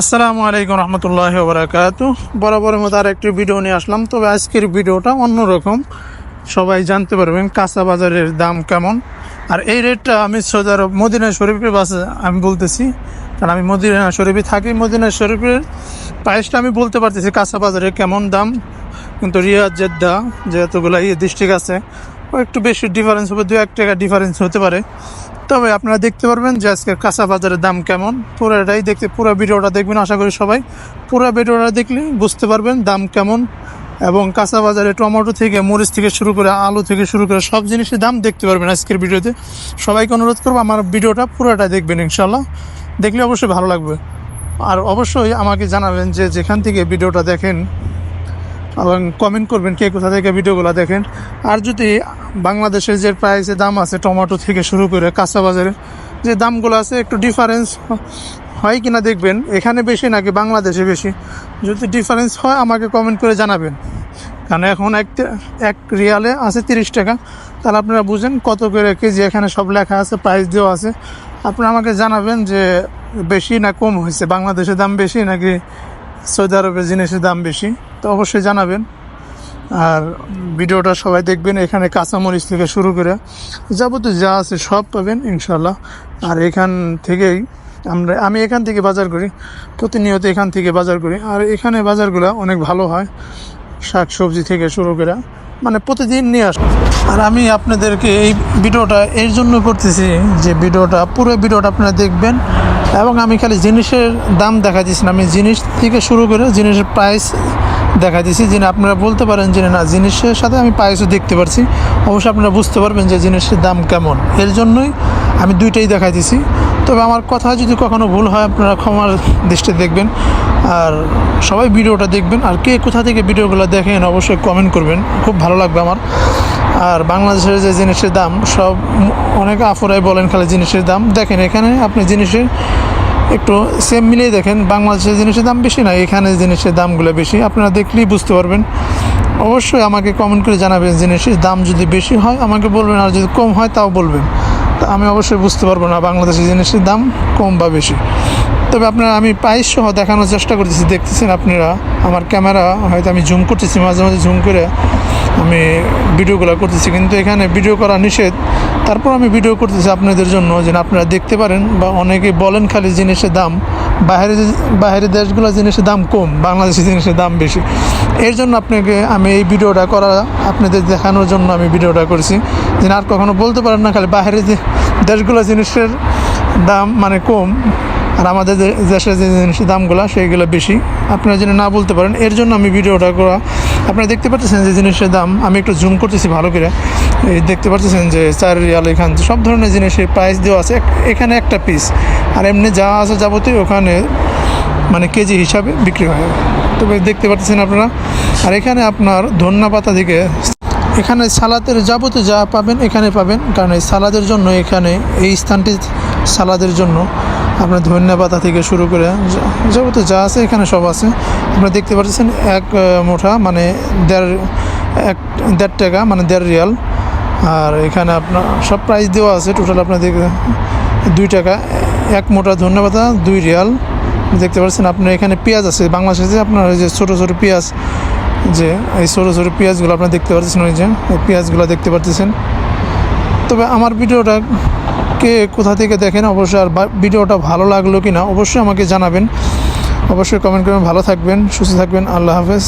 আসসালামু আলাইকুম রহমতুল্লাহ বরাকাত বরাবরের মতো আর একটি ভিডিও নিয়ে আসলাম। তবে আজকের ভিডিওটা অন্যরকম। সবাই জানতে পারবেন কাঁচা বাজারের দাম কেমন। আর এই রেটটা আমি আরব মদিনা শরীফের বাসে আমি বলতেছি। কারণ আমি মদিনা শরীফে থাকি, মদিনা শরীফের প্রাইসটা আমি বলতে পারতেছি কাঁচা বাজারে কেমন দাম। কিন্তু রিয়াদ জেদ্দা যেহেতুগুলো ইয়ে ডিস্ট্রিক্ট আছে একটু বেশি ডিফারেন্স হবে দু এক টাকা ডিফারেন্স হতে পারে। তবে আপনারা দেখতে পারবেন যে আজকের কাঁচা বাজারের দাম কেমন। পুরোটাই দেখতে, পুরো ভিডিওটা দেখবেন, আশা করি সবাই। পুরো ভিডিওটা দেখলে বুঝতে পারবেন দাম কেমন এবং কাঁচা বাজারে টমেটো থেকে, মরিচ থেকে শুরু করে আলু থেকে শুরু করে সব জিনিসের দাম দেখতে পারবেন আজকের ভিডিওতে। সবাইকে অনুরোধ করব আমার ভিডিওটা পুরোটা দেখবেন ইনশাল্লাহ দেখলে অবশ্যই ভালো লাগবে। আর অবশ্যই আমাকে জানাবেন যে যেখান থেকে ভিডিওটা দেখেন এবং কমেন্ট করবেন কে কোথা থেকে ভিডিওগুলো দেখেন। আর যদি বাংলাদেশের যে প্রাইসে দাম আছে টমেটো থেকে শুরু করে কাঁচা বাজারে, যে দামগুলো আছে একটু ডিফারেন্স হয় কি না দেখবেন। এখানে বেশি নাকি বাংলাদেশে বেশি? যদি ডিফারেন্স হয় আমাকে কমেন্ট করে জানাবেন। কারণ এখন এক এক রিয়ালে আছে তিরিশ টাকা। তাহলে আপনারা বুঝেন কত করে কেজি এখানে সব লেখা আছে প্রাইস দেওয়া আছে। আপনারা আমাকে জানাবেন যে বেশি না কম হয়েছে? বাংলাদেশের দাম বেশি নাকি সৌদি আরবের জিনিসের দাম বেশি? তো অবশ্যই জানাবেন। আর ভিডিওটা সবাই দেখবেন, এখানে কাঁচামরিচ থেকে শুরু করে যাবতীয় যা আছে সব পাবেন ইনশাল্লাহ আর এখান থেকেই আমরা, আমি এখান থেকে বাজার করি, প্রতিনিয়ত এখান থেকে বাজার করি। আর এখানে বাজারগুলো অনেক ভালো হয় শাক সবজি থেকে শুরু করে মানে প্রতিদিন নিয়ে আস। আর আমি আপনাদেরকে এই ভিডিওটা, এর জন্য করতেছি যে ভিডিওটা, পুরো ভিডিওটা আপনারা দেখবেন। এবং আমি খালি জিনিসের দাম দেখা দিচ্ছি আমি জিনিস থেকে শুরু করে, জিনিসের প্রাইস দেখা দিচ্ছি যিনি আপনারা বলতে পারেন যে না জিনিসের সাথে আমি প্রাইসও দেখতে পারছি। অবশ্যই আপনারা বুঝতে পারবেন যে জিনিসের দাম কেমন। এর জন্যই আমি দুইটাই দেখাই দিছি তবে আমার কথা যদি কখনো ভুল হয়, আপনারা ক্ষমার দৃষ্টিতে দেখবেন। আর সবাই ভিডিওটা দেখবেন। আর কে কোথা থেকে ভিডিওগুলো দেখেন, অবশ্যই কমেন্ট করবেন। খুব ভালো লাগবে আমার। আর বাংলাদেশের যে জিনিসের দাম, সব অনেক আফরাই বলেন খালি জিনিসের দাম। দেখেন এখানে আপনি জিনিসের একটু সেম মিলিয়ে দেখেন, বাংলাদেশের জিনিসের দাম বেশি না, এখানে জিনিসের দামগুলো বেশি। আপনারা দেখলেই বুঝতে পারবেন। অবশ্যই আমাকে কমেন্ট করে জানাবেন জিনিসের দাম যদি বেশি হয়, আমাকে বলবেন, আর যদি কম হয়, তাও বলবেন। তা আমি অবশ্যই বুঝতে পারব না বাংলাদেশের জিনিসের দাম কম বা বেশি। তবে আপনারা আমি প্রাইস সহ দেখানোর চেষ্টা করতেছি, দেখতেছেন আপনারা, আমার ক্যামেরা হয়তো আমি জুম করতেছি, মাঝে মাঝে জুম করে আমি ভিডিওগুলো করতেছি, কিন্তু এখানে ভিডিও করা নিষেধ। তারপর আমি ভিডিও করতেছি আপনাদের জন্য, যেন আপনারা দেখতে পারেন বা অনেকে বলেন খালি জিনিসের দাম। বাইরে বাইরের দেশগুলো জিনিসের দাম কম, বাংলাদেশের জিনিসের দাম বেশি। এর জন্য আপনাকে আমি এই ভিডিওটা করা, আপনাদের দেখানোর জন্য আমি ভিডিওটা করছি। যেন আর কখনো বলতে পারেন না, খালি বাইরের যে দেশগুলো জিনিসের দাম মানে কম, আর আমাদের দেশের যে জিনিসের দামগুলো, সেইগুলো বেশি। আপনারা যেন না বলতে পারেন, এর জন্য আমি ভিডিওটা করা। আপনারা দেখতে পাচ্ছেন যে জিনিসের দাম, আমি একটু জুম করতেছি ভালো করে। দেখতে পাচ্ছেন যে চার রিয়াল এখান, সব ধরনের জিনিসের প্রাইস দেওয়া আছে। এখানে একটা পিস আর এমনি যা আছে যাবতীয় ওখানে মানে কেজি হিসাবে বিক্রি হয়। তবে দেখতে পাচ্ছেন আপনারা। আর এখানে আপনার ধন্যা পাতা থেকে এখানে সালাদের যাবতীয় যা পাবেন এখানে পাবেন। কারণ এই সালাদের জন্য এখানে এই স্থানটি সালাদের জন্য আপনার ধনিয়া পাতা থেকে শুরু করে যাবতীয় যা আছে এখানে সব আছে। আপনারা দেখতে পাচ্ছেন এক মুঠা মানে দেড়, এক, দেড় টাকা মানে দেড় রিয়াল। আর এখানে আপনার সব প্রাইস দেওয়া আছে। টোটাল আপনার দেখে দুই টাকা। এক মোটা ধনিয়া পাতা দুই রিয়াল। দেখতে পাচ্ছেন আপনার এখানে পেঁয়াজ আছে। বাংলাদেশে আপনার ওই যে ছোটো ছোটো পেঁয়াজ, যে এই ছোটো ছোটো পেঁয়াজগুলো আপনারা দেখতে পাচ্ছেন ওই যে এই পেঁয়াজগুলো দেখতে পাচ্ছেন তবে আমার ভিডিওটা কে কোথা থেকে দেখেন, অবশ্যই আর ভিডিওটা ভালো লাগল কি না অবশ্যই আমাকে জানাবেন। অবশ্যই কমেন্ট করবেন ভালো থাকবেন, সুস্থ থাকবেন, আল্লাহ হাফেজ।